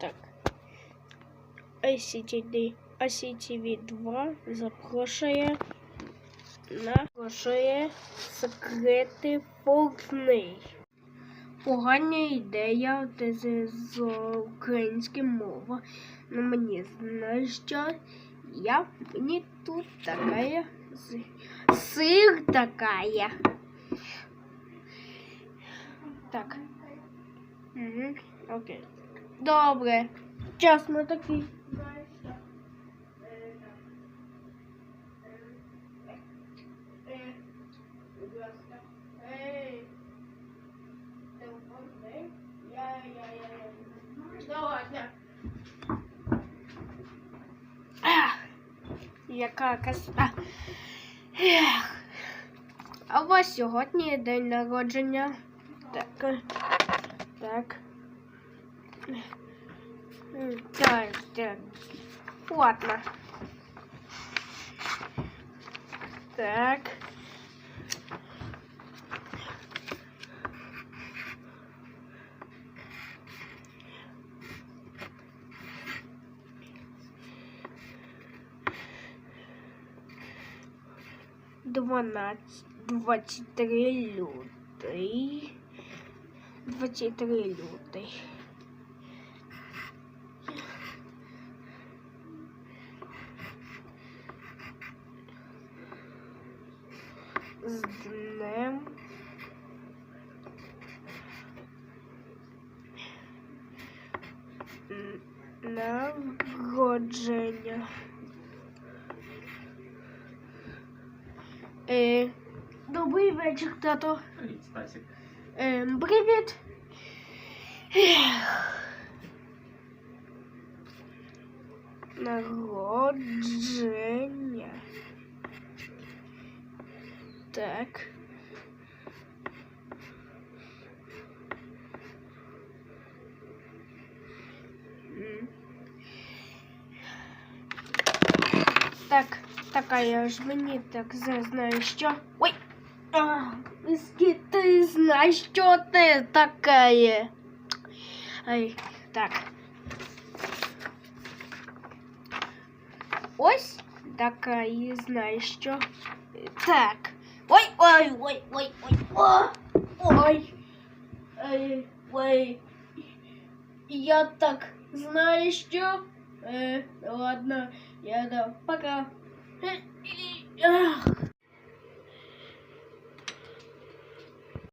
Так. ICTV, ICTV 2 запрошує на запрошує секрети Фолкней. Погана ідея, де з, української мова. Ну мені знаєш що? Я мені тут такая з- сир такая. Так. Угу. Окей. Добре. Час ми такий. Яка краса. Ех. А у вас сьогодні день народження. Так. Так. Так, так. Ладно. Так. Дванадцять, двадцять три лютий. Двадцять три лютий. З днем. н- Народження. Е, добрий вечір, тато. Привіт, Стасік. Ем, привіт. Ех. Народження. Так. М. Так, така ж мені так за- знаю що. Ой! А, Виски, ти знаєш, що ти таке? Ай, так. Ось така і знаєш що. Так. Ой, ой, ой, ой, ой, ой. Ой, ой. Я так знаю що. Е, ладно, я да, пока.